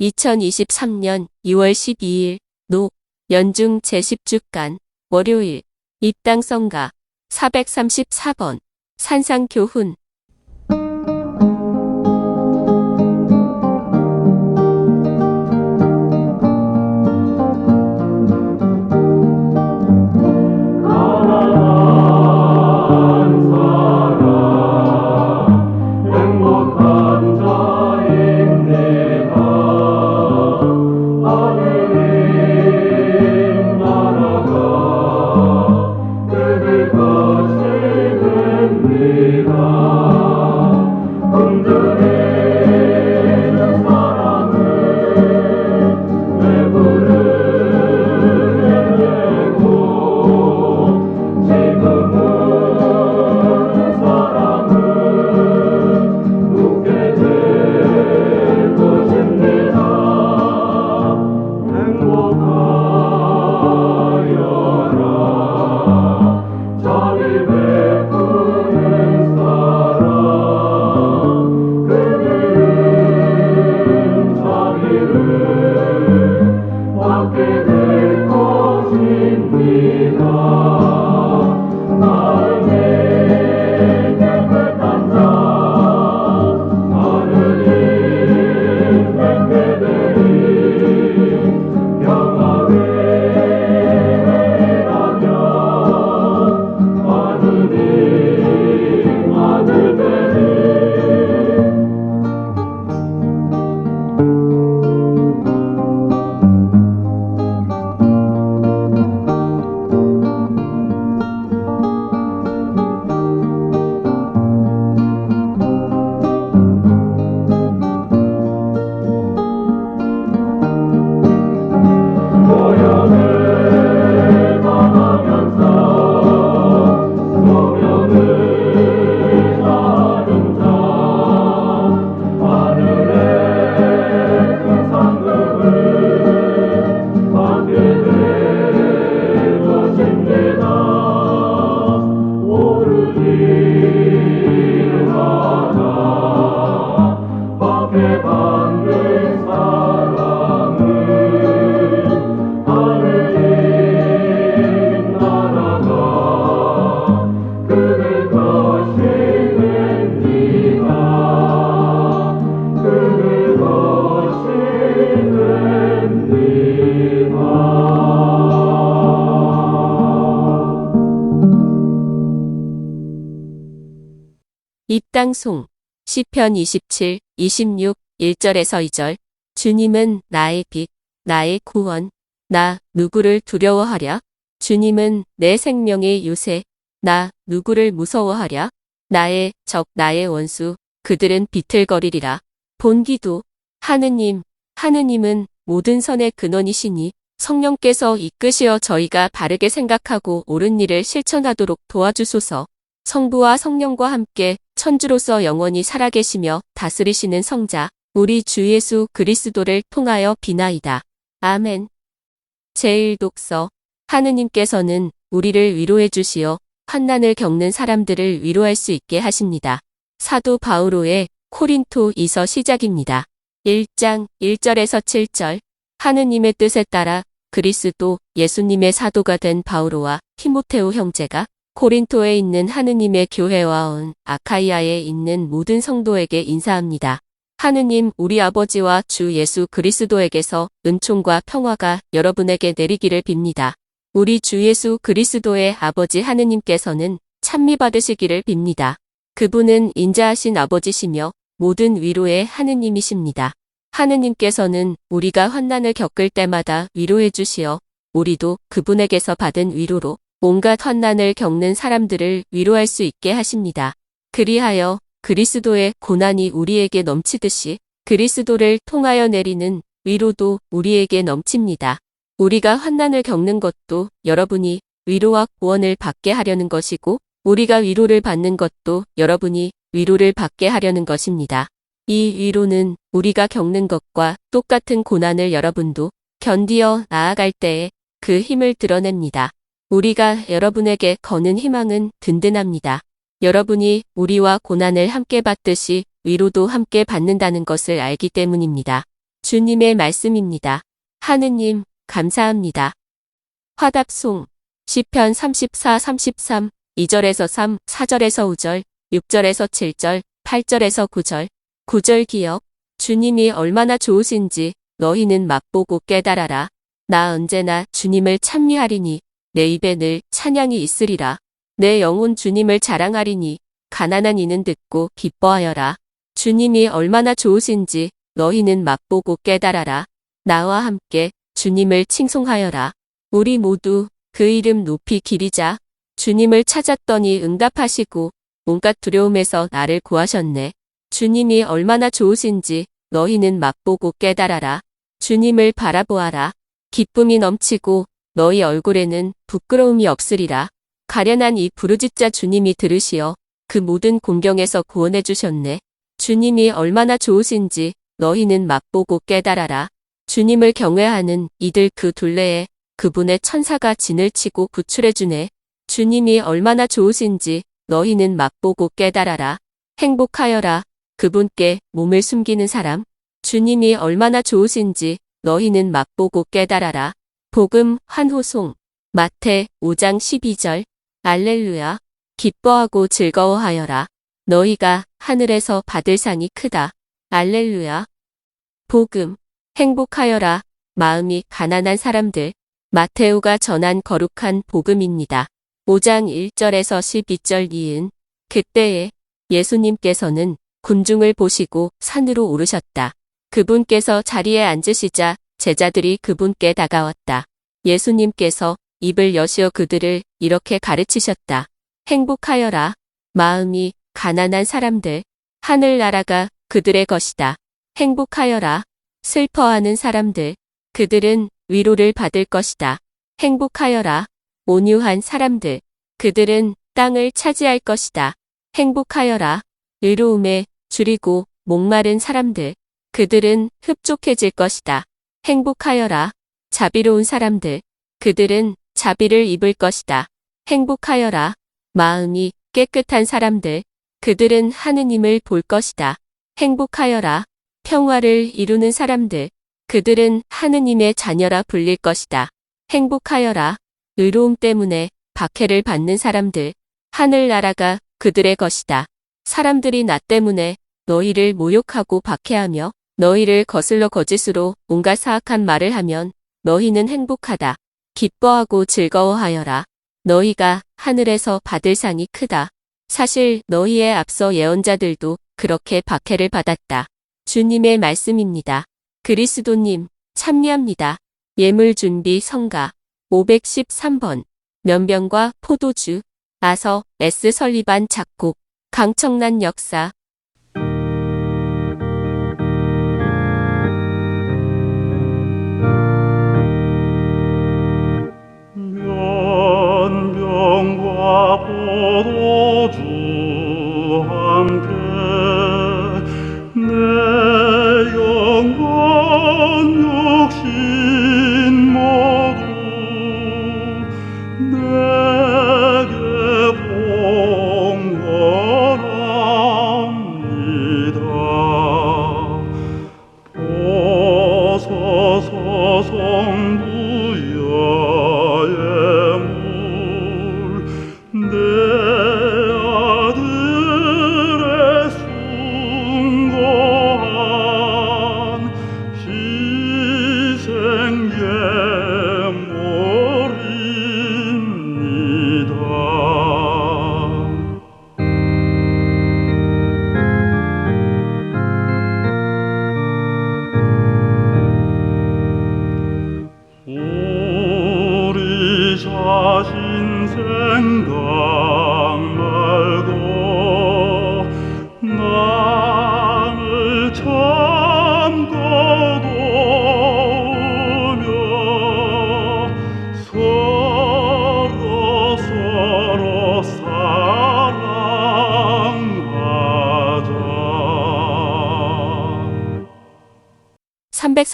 2023년 2월 12일 노 연중 제10주간 월요일 입당성가 434번 산상교훈 입당송 시편 27, 26, 1절에서 2절 주님은 나의 빛, 나의 구원, 나 누구를 두려워하랴? 주님은 내 생명의 요새, 나 누구를 무서워하랴? 나의 적, 나의 원수, 그들은 비틀거리리라. 본기도 하느님, 하느님은 모든 선의 근원이시니 성령께서 이끄시어 저희가 바르게 생각하고 옳은 일을 실천하도록 도와주소서. 성부와 성령과 함께 천주로서 영원히 살아계시며 다스리시는 성자, 우리 주 예수 그리스도를 통하여 비나이다. 아멘. 제1독서. 하느님께서는 우리를 위로해 주시어 환난을 겪는 사람들을 위로할 수 있게 하십니다. 사도 바우로의 코린토 이서 시작입니다. 1장 1절에서 7절. 하느님의 뜻에 따라 그리스도 예수님의 사도가 된 바우로와 티모테오 형제가 코린토에 있는 하느님의 교회와 온 아카이아에 있는 모든 성도에게 인사합니다. 하느님 우리 아버지와 주 예수 그리스도에게서 은총과 평화가 여러분에게 내리기를 빕니다. 우리 주 예수 그리스도의 아버지 하느님께서는 찬미 받으시기를 빕니다. 그분은 인자하신 아버지시며 모든 위로의 하느님이십니다. 하느님께서는 우리가 환난을 겪을 때마다 위로해 주시어 우리도 그분에게서 받은 위로로 온갖 환난을 겪는 사람들을 위로할 수 있게 하십니다. 그리하여 그리스도의 고난이 우리에게 넘치듯이 그리스도를 통하여 내리는 위로도 우리에게 넘칩니다. 우리가 환난을 겪는 것도 여러분이 위로와 구원을 받게 하려는 것이고 우리가 위로를 받는 것도 여러분이 위로를 받게 하려는 것입니다. 이 위로는 우리가 겪는 것과 똑같은 고난을 여러분도 견디어 나아갈 때에 그 힘을 드러냅니다. 우리가 여러분에게 거는 희망은 든든합니다. 여러분이 우리와 고난을 함께 받듯이 위로도 함께 받는다는 것을 알기 때문입니다. 주님의 말씀입니다. 하느님, 감사합니다. 화답송, 시편 34, 33, 2절에서 3, 4절에서 5절, 6절에서 7절, 8절에서 9절, 9절 기억, 주님이 얼마나 좋으신지 너희는 맛보고 깨달아라. 나 언제나 주님을 찬미하리니 내 입에 늘 찬양이 있으리라. 내 영혼 주님을 자랑하리니 가난한 이는 듣고 기뻐하여라. 주님이 얼마나 좋으신지 너희는 맛보고 깨달아라. 나와 함께 주님을 칭송하여라. 우리 모두 그 이름 높이 기리자. 주님을 찾았더니 응답하시고 온갖 두려움에서 나를 구하셨네. 주님이 얼마나 좋으신지 너희는 맛보고 깨달아라. 주님을 바라보아라. 기쁨이 넘치고 너희 얼굴에는 부끄러움이 없으리라. 가련한 이 부르짖자 주님이 들으시어 그 모든 공경에서 구원해 주셨네. 주님이 얼마나 좋으신지 너희는 맛보고 깨달아라. 주님을 경외하는 이들 그 둘레에 그분의 천사가 진을 치고 구출해 주네. 주님이 얼마나 좋으신지 너희는 맛보고 깨달아라. 행복하여라. 그분께 몸을 숨기는 사람. 주님이 얼마나 좋으신지 너희는 맛보고 깨달아라. 복음 환호송 마태 5장 12절 알렐루야 기뻐하고 즐거워하여라. 너희가 하늘에서 받을 상이 크다. 알렐루야 복음 행복하여라. 마음이 가난한 사람들 마테오가 전한 거룩한 복음입니다. 5장 1절에서 12절 이은 그때에 예수님께서는 군중을 보시고 산으로 오르셨다. 그분께서 자리에 앉으시자 제자들이 그분께 다가왔다. 예수님께서 입을 여시어 그들을 이렇게 가르치셨다. 행복하여라. 마음이 가난한 사람들. 하늘나라가 그들의 것이다. 행복하여라. 슬퍼하는 사람들. 그들은 위로를 받을 것이다. 행복하여라. 온유한 사람들. 그들은 땅을 차지할 것이다. 행복하여라. 의로움에 줄이고 목마른 사람들. 그들은 흡족해질 것이다. 행복하여라. 자비로운 사람들. 그들은 자비를 입을 것이다. 행복하여라. 마음이 깨끗한 사람들. 그들은 하느님을 볼 것이다. 행복하여라. 평화를 이루는 사람들. 그들은 하느님의 자녀라 불릴 것이다. 행복하여라. 의로움 때문에 박해를 받는 사람들. 하늘나라가 그들의 것이다. 사람들이 나 때문에 너희를 모욕하고 박해하며 너희를 거슬러 거짓으로 온갖 사악한 말을 하면 너희는 행복하다. 기뻐하고 즐거워하여라. 너희가 하늘에서 받을 상이 크다. 사실 너희의 앞서 예언자들도 그렇게 박해를 받았다. 주님의 말씀입니다. 그리스도님, 참여합니다. 예물 준비 성가 513번 면병과 포도주 아서 S 설리반 작곡 강청란 역사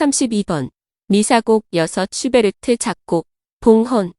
332번. 미사곡 여섯 슈베르트 작곡. 봉헌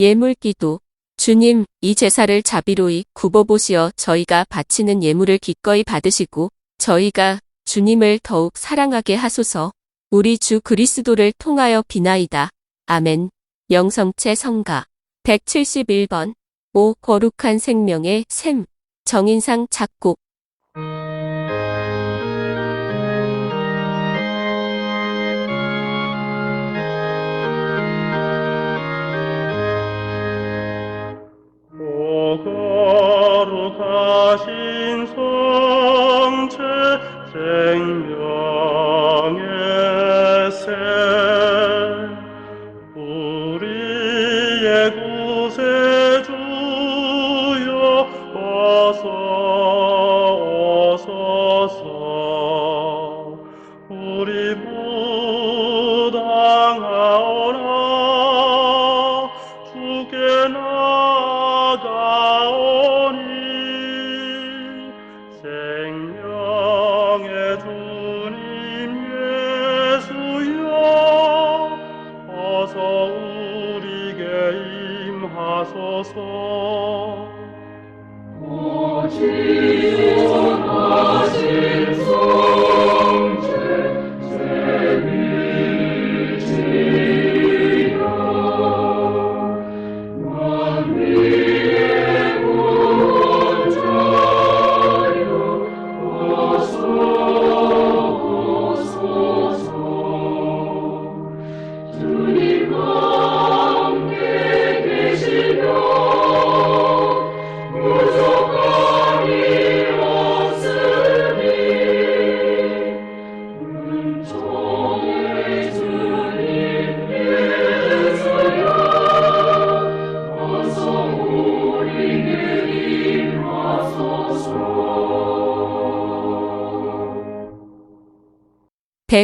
예물기도 주님, 이 제사를 자비로이 굽어보시어 저희가 바치는 예물을 기꺼이 받으시고 저희가 주님을 더욱 사랑하게 하소서. 우리 주 그리스도를 통하여 비나이다. 아멘. 영성체 성가 171번 5. 거룩한 생명의 샘 정인상 작곡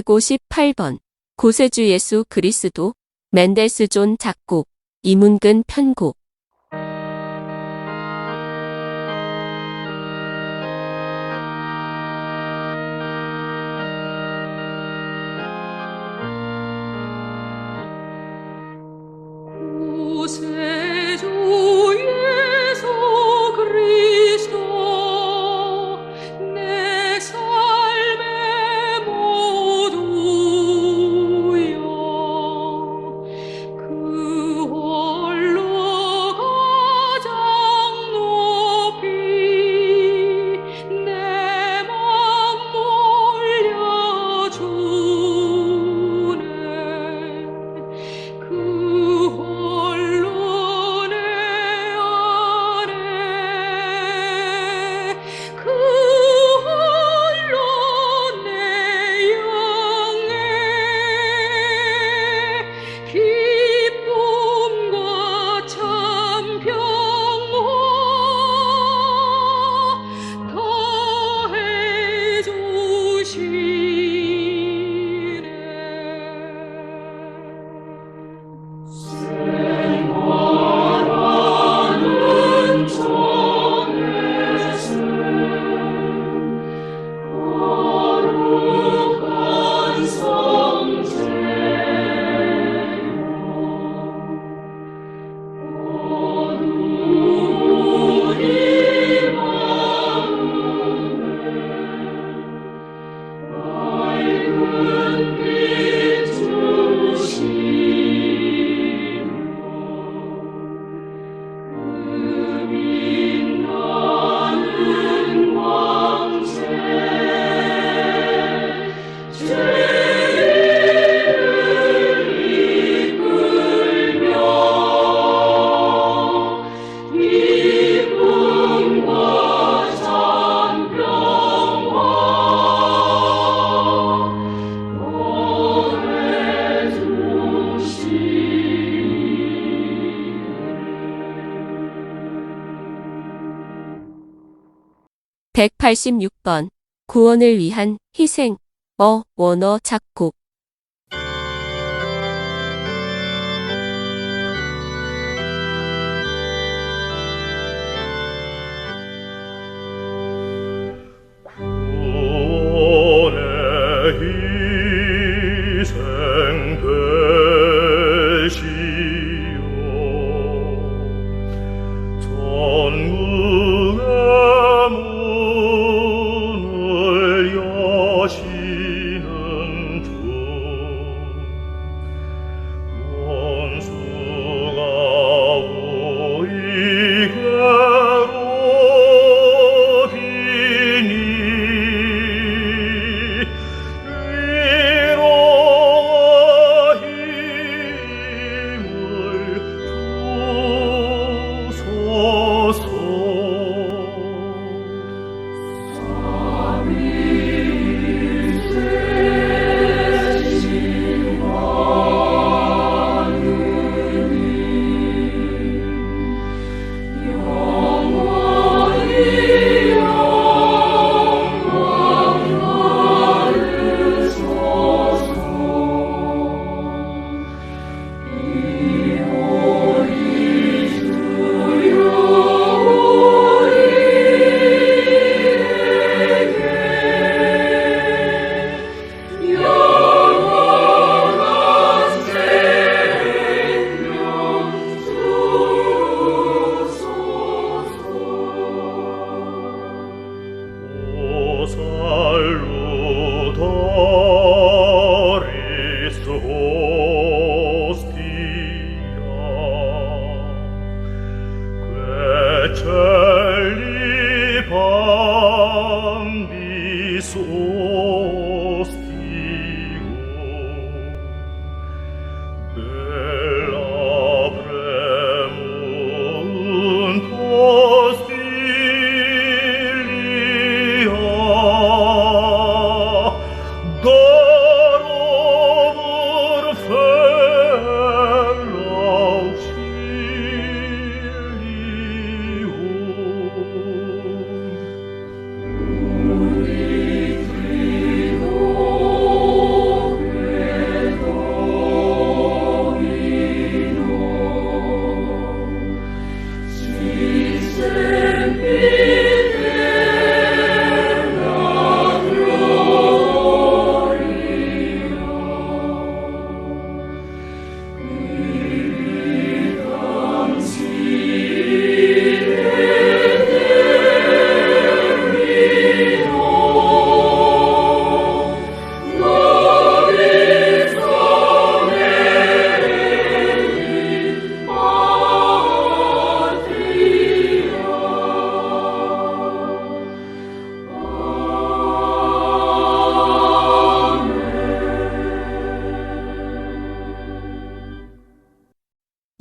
158번. 고세주 예수 그리스도 맨델스 존 작곡 이문근 편곡. 86번. 구원을 위한 희생. 어 원어 작곡.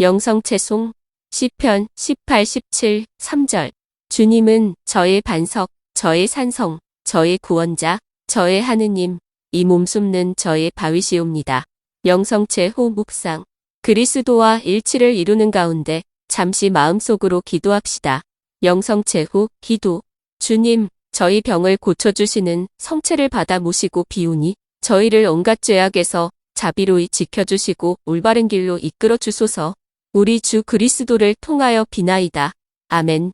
영성채송 시편 18, 17, 3절 주님은 저의 반석, 저의 산성, 저의 구원자, 저의 하느님, 이 몸숨는 저의 바위시옵니다. 영성채호 묵상 그리스도와 일치를 이루는 가운데 잠시 마음속으로 기도합시다. 영성채후 기도 주님, 저희 병을 고쳐주시는 성체를 받아 모시고 비우니 저희를 온갖 죄악에서 자비로이 지켜주시고 올바른 길로 이끌어 주소서. 우리 주 그리스도를 통하여 비나이다. 아멘.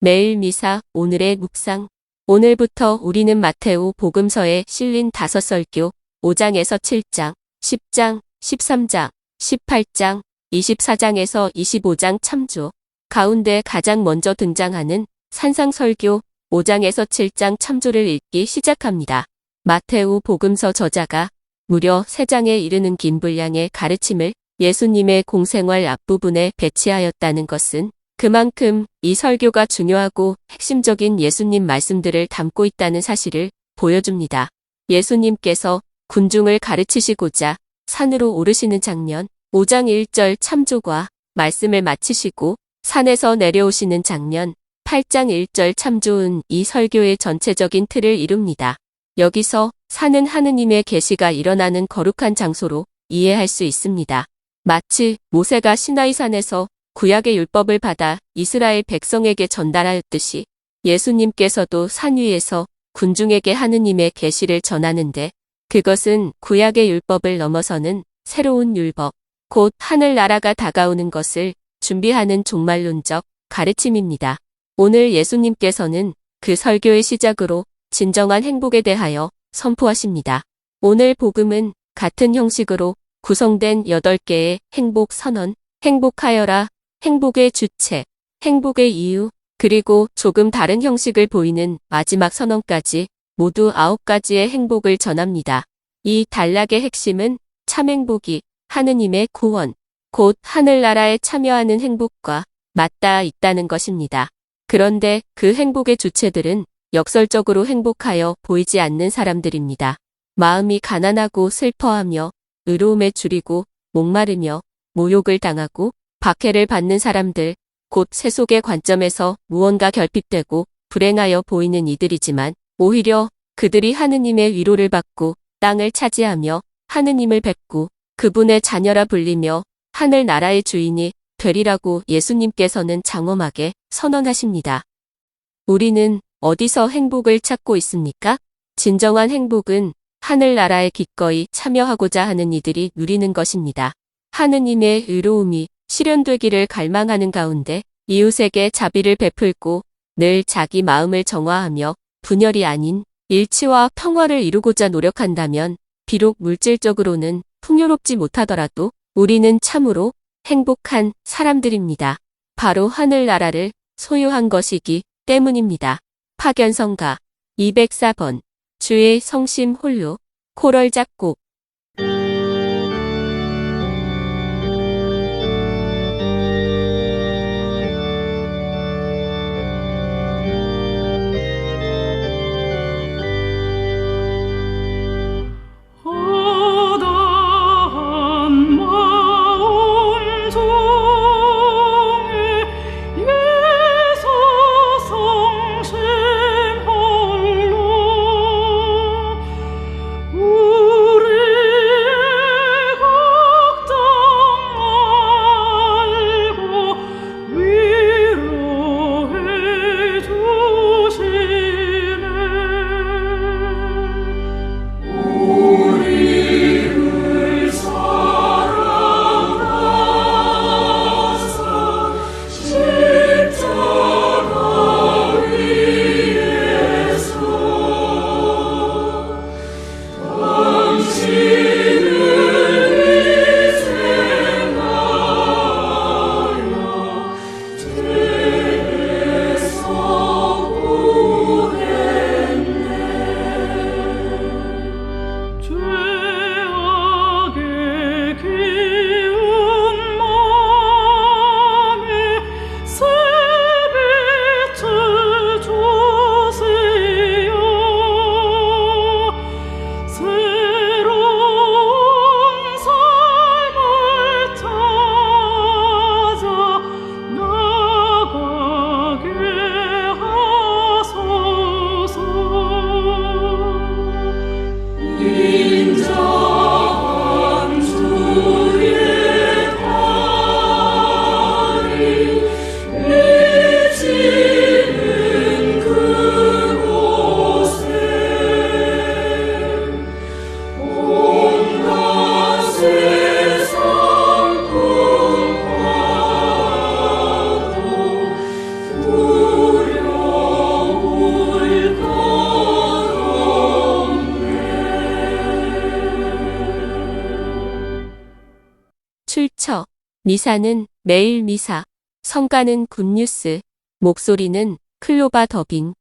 매일 미사 오늘의 묵상. 오늘부터 우리는 마테오 복음서에 실린 다섯 설교 5장에서 7장, 10장, 13장, 18장, 24장에서 25장 참조. 가운데 가장 먼저 등장하는 산상설교 5장에서 7장 참조를 읽기 시작합니다. 마테오 복음서 저자가 무려 3장에 이르는 긴 분량의 가르침을 예수님의 공생활 앞부분에 배치하였다는 것은 그만큼 이 설교가 중요하고 핵심적인 예수님 말씀들을 담고 있다는 사실을 보여줍니다. 예수님께서 군중을 가르치시고자 산으로 오르시는 장면, 5장 1절 참조과 말씀을 마치시고 산에서 내려오시는 장면, 8장 1절 참조은 이 설교의 전체적인 틀을 이룹니다. 여기서 산은 하느님의 계시가 일어나는 거룩한 장소로 이해할 수 있습니다. 마치 모세가 시나이산에서 구약의 율법을 받아 이스라엘 백성에게 전달하였듯이 예수님께서도 산 위에서 군중에게 하느님의 계시를 전하는데 그것은 구약의 율법을 넘어서는 새로운 율법, 곧 하늘나라가 다가오는 것을 준비하는 종말론적 가르침입니다. 오늘 예수님께서는 그 설교의 시작으로 진정한 행복에 대하여 선포하십니다. 오늘 복음은 같은 형식으로 구성된 8개의 행복 선언, 행복하여라, 행복의 주체, 행복의 이유, 그리고 조금 다른 형식을 보이는 마지막 선언까지 모두 아홉 가지의 행복을 전합니다. 이 단락의 핵심은 참 행복이 하느님의 구원, 곧 하늘나라에 참여하는 행복과 맞닿아 있다는 것입니다. 그런데 그 행복의 주체들은 역설적으로 행복하여 보이지 않는 사람들입니다. 마음이 가난하고 슬퍼하며 의로움에 줄이고 목마르며 모욕을 당하고 박해를 받는 사람들, 곧 세속의 관점에서 무언가 결핍되고 불행하여 보이는 이들이지만 오히려 그들이 하느님의 위로를 받고 땅을 차지하며 하느님을 뵙고 그분의 자녀라 불리며 하늘 나라의 주인이 되리라고 예수님께서는 장엄하게 선언하십니다. 우리는 어디서 행복을 찾고 있습니까? 진정한 행복은 하늘나라에 기꺼이 참여하고자 하는 이들이 누리는 것입니다. 하느님의 의로움이 실현되기를 갈망하는 가운데 이웃에게 자비를 베풀고 늘 자기 마음을 정화하며 분열이 아닌 일치와 평화를 이루고자 노력한다면 비록 물질적으로는 풍요롭지 못하더라도 우리는 참으로 행복한 사람들입니다. 바로 하늘나라를 소유한 것이기 때문입니다. 파견성가 204번 주의 성심 홀로 코럴 작곡 미사는 매일 미사 성가는 굿뉴스 목소리는 클로바 더빙